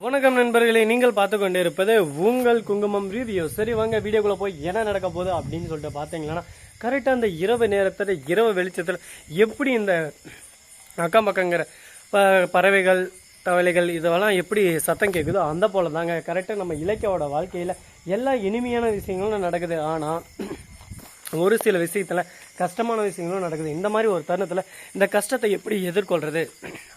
வணக்கம் நண்பர்களே நீங்கள் பார்த்து கொண்டு இருப்பது உங்கள் குங்குமம் ரிவ்யூ சரி வாங்க வீடியோக்குள்ளே போய் என்ன நடக்க போகுது அப்படின்னு சொல்லிட்டு பார்த்தீங்கன்னா கரெக்டாக அந்த இரவு நேரத்தில் இரவு வெளிச்சத்தில் எப்படி இந்த அக்கம் பக்கங்கிற ப- பறவைகள் தவளைகள் இதெல்லாம் எப்படி சத்தம் கேட்குதோ அந்த போல் தாங்க கரெக்டாக நம்ம இலக்கியோட வாழ்க்கையில் எல்லா இனிமையான விஷயங்களும் நடக்குது. ஆனால் ஒரு சில விஷயத்தில் கஷ்டமான விஷயங்களும் நடக்குது. இந்த மாதிரி ஒரு தருணத்தில் இந்த கஷ்டத்தை எப்படி எதிர்கொள்கிறது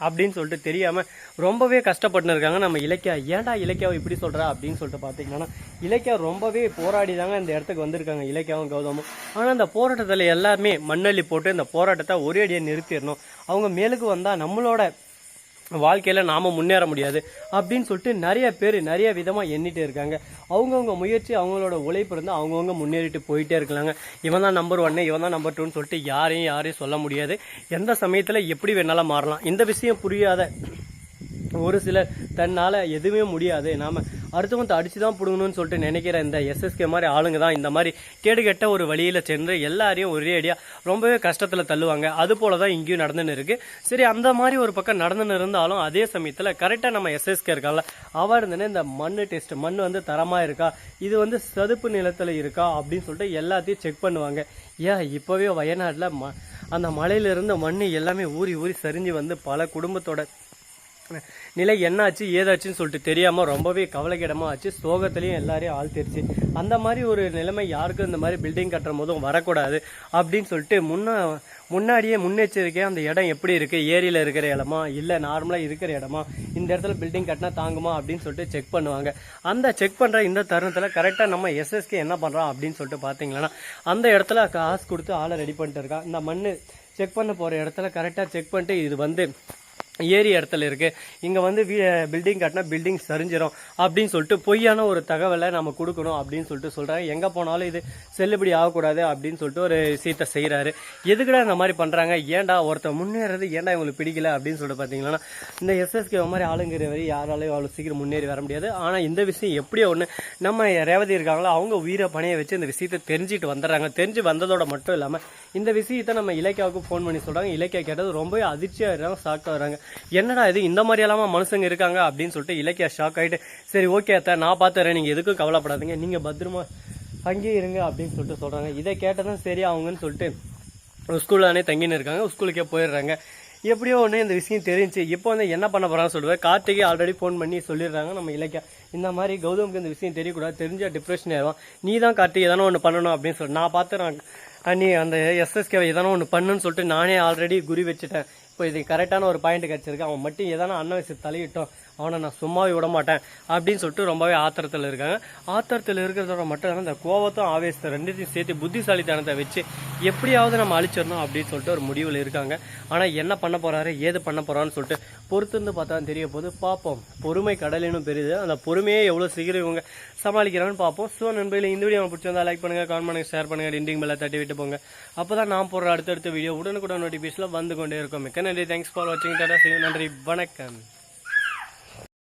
அப்படின்னு சொல்லிட்டு தெரியாமல் ரொம்பவே கஷ்டப்பட்டு இருக்காங்க நம்ம இலக்கியா ஏன்டா இலக்கியாவை இப்படி சொல்கிறா அப்படின்னு சொல்லிட்டு பார்த்தீங்கன்னா இலக்கியா ரொம்பவே போராடி தாங்க இந்த இடத்துக்கு வந்திருக்காங்க இலக்கியாவும் கௌதமும். ஆனால் அந்த போராட்டத்தில் எல்லாருமே மண்ணள்ளி போட்டு இந்த போராட்டத்தை ஒரே அடியை நிறுத்திடணும். அவங்க மேலுக்கு வந்தால் நம்மளோட வாழ்க்கையில் நாம் முன்னேற முடியாது அப்படின்னு சொல்லிட்டு நிறைய பேர் நிறைய விதமாக எண்ணிட்டு இருக்காங்க. அவங்கவுங்க முயற்சி அவங்களோட உழைப்பு இருந்தால் அவங்கவுங்க முன்னேறிட்டு போயிட்டே இருக்கலாங்க. இவன் தான் நம்பர் ஒன்று இவன் தான் நம்பர் டூன்னு சொல்லிட்டு யாரையும் யாரையும் சொல்ல முடியாது. எந்த சமயத்தில் எப்படி வேணாலும் மாறலாம். இந்த விஷயம் புரியாத ஒரு சிலர் தன்னால் எதுவுமே முடியாது. நாம் அடுத்தவங்க அடிச்சு தான் பிடுங்கணும்னு சொல்லிட்டு நினைக்கிற இந்த எஸ்எஸ்கே மாதிரி ஆளுங்க தான் இந்த மாதிரி கேடுகெட்ட ஒரு வழியில் சென்று எல்லாரையும் ஒரே அடியாக ரொம்பவே கஷ்டத்தில் தள்ளுவாங்க. அது போல தான் இங்கேயும் நடந்துன்னு இருக்கு. சரி அந்த மாதிரி ஒரு பக்கம் நடந்துன்னு இருந்தாலும் அதே சமயத்தில் கரெக்டாக நம்ம எஸ்எஸ்கே இருக்கால அவர் இருந்தனே இந்த மண் டெஸ்ட் மண் வந்து தரமாக இருக்கா இது வந்து சதுப்பு நிலத்தில் இருக்கா அப்படின்னு சொல்லிட்டு எல்லாத்தையும் செக் பண்ணுவாங்க. ஏன் இப்போவே வயநாட்டில் ம அந்த மலையிலிருந்து மண் எல்லாமே ஊறி ஊறி சரிஞ்சு வந்து பல குடும்பத்தோட நிலை என்னாச்சு ஏதாச்சுன்னு சொல்லிட்டு தெரியாமல் ரொம்பவே கவலைக்கிடமா ஆச்சு. சோகத்துலேயும் எல்லாரையும் ஆழ்த்திருச்சு. அந்த மாதிரி ஒரு நிலைமை யாருக்கும் இந்த மாதிரி பில்டிங் கட்டுற போதும் வரக்கூடாது அப்படின்னு சொல்லிட்டு முன்ன முன்னாடியே முன்னெச்சரிக்கையாக அந்த இடம் எப்படி இருக்குது ஏரியில் இருக்கிற இடமா? இல்லை நார்மலாக இருக்கிற இடமா? இந்த இடத்துல பில்டிங் கட்டினா தாங்குமா? அப்படின்னு சொல்லிட்டு செக் பண்ணுவாங்க. அந்த செக் பண்ணுற இந்த தருணத்தில் கரெக்டாக நம்ம எஸ்எஸ்கே என்ன பண்ணுறோம் அப்படின்னு சொல்லிட்டு பார்த்தீங்கன்னா அந்த இடத்துல காசு கொடுத்து ஆளை ரெடி பண்ணிட்டு இருக்கான். இந்த மண் செக் பண்ண போகிற இடத்துல கரெக்டாக செக் பண்ணிட்டு இது வந்து ஏரி இடத்துல இருக்குது இங்கே வந்து பில்டிங் கட்டினா பில்டிங் சரிஞ்சிடும் அப்படின்னு சொல்லிட்டு பொய்யான ஒரு தகவலை நம்ம கொடுக்கணும் அப்படின்னு சொல்லிட்டு சொல்கிறாங்க எங்கே போனாலும் இது செல்லுபடி ஆகக்கூடாது அப்படின்னு சொல்லிட்டு ஒரு விஷயத்தை செய்கிறாரு எதுக்குடா இந்த மாதிரி பண்ணுறாங்க ஏன்டா ஒருத்தன் முன்னேறது ஏன்டா இவங்களுக்கு பிடிக்கல அப்படின்னு சொல்லிட்டு பார்த்தீங்கன்னா இந்த எஸ்எஸ்கே மாதிரி ஆளுங்கிற வரை யாராலையும் அவ்வளோ சீக்கிரம் முன்னேறி வர முடியாது. ஆனால் இந்த விஷயம் எப்படியோ ஒன்று நம்ம ரேவதி இருக்காங்களோ அவங்க உயிரை பணியை வச்சு இந்த விஷயத்தை தெரிஞ்சுட்டு வந்துடுறாங்க. தெரிஞ்சு வந்ததோட மட்டும் இல்லாமல் இந்த விஷயத்தை நம்ம இலக்கியாவுக்கு ஃபோன் பண்ணி சொல்கிறாங்க இலக்கியா கேட்டது ரொம்பவே அதிர்ச்சியாக ஷாக்காக வராங்க. என்னடா இது இந்த மாதிரி எல்லாமா மனுஷங்க இருக்காங்க அப்படின்னு சொல்லிட்டு இலக்கியா ஷாக் ஆயிட்டு சரி ஓகே அத்தை நான் பார்த்துறேன் நீங்கள் எதுக்கும் கவலைப்படாதீங்க நீங்கள் பத்திரமா அங்கேயே இருங்க அப்படின்னு சொல்லிட்டு சொல்கிறாங்க இதை கேட்டதும் சரி அவங்கன்னு சொல்லிட்டு ஸ்கூல்லானே தங்கின்னு இருக்காங்க ஸ்கூலுக்கே போயிடுறாங்க. எப்படியோ ஒன்று இந்த விஷயம் தெரிஞ்சு இப்போ வந்து என்ன பண்ண போகிறான்னு சொல்லுவேன் கார்த்திகை ஆல்ரெடி ஃபோன் பண்ணி சொல்லிடுறாங்க நம்ம இலக்கியா. இந்த மாதிரி கௌதமுக்கு இந்த விஷயம் தெரியக்கூடாது தெரிஞ்சா டிப்ரெஷன் ஆயிடும் நீ தான் கார்த்திகை எதனா ஒன்று பண்ணணும் அப்படின்னு சொல்லி. நான் பார்த்து நான் நீ அந்த எஸ்எஸ்கே எதனா ஒன்று பண்ணுன்னு சொல்லிட்டு நானே ஆல்ரெடி குறி வச்சுட்டேன். இப்போ இது கரெக்டான ஒரு பாயிண்ட் கிடச்சிருக்கு. அவன் மட்டும் எதனா அண்ணன் தலையிட்டோம் அவனை நான் சும்மாவே விட மாட்டேன் அப்படின்னு சொல்லிட்டு ரொம்பவே ஆத்திரத்தில் இருக்காங்க. ஆத்திரத்தில் இருக்கிறதோட மட்டும் இல்லாமல் இந்த கோவத்தும் ஆவேசத்தை ரெண்டுத்தையும் சேர்த்து புத்திசாலித்தனத்தை வச்சு எப்படியாவது நம்ம அழிச்சிடணும் அப்படின்னு சொல்லிட்டு ஒரு முடிவில் இருக்காங்க. ஆனால் என்ன பண்ண போகிறாரு ஏது பண்ண போகிறான்னு சொல்லிட்டு பொறுத்திருந்து பார்த்தா தெரிய போது பார்ப்போம் பொறுமை கடலினும் பெரியது அந்த பொறுமையே எவ்வளோ சீக்கிரம் இவங்க சமாளிக்கிறான்னு பார்ப்போம் ஸோ நண்பர்களே இந்த வீடியோ பிடிச்சிருந்தா லைக் பண்ணுங்க கமெண்ட் பண்ணுங்கள் ஷேர் பண்ணுங்க டிண்டிங் பெல்ல தட்டி விட்டு போங்க. அப்போ தான் நான் போடுற அடுத்தடுத்த வீடியோ உடனுக்குடன் நோட்டிஃபிகேஷனில் வந்து கொண்டே இருக்கும். மிக்க நன்றி. தேங்க்ஸ் ஃபார் வாட்சிங் டாடா நன்றி. வணக்கம்.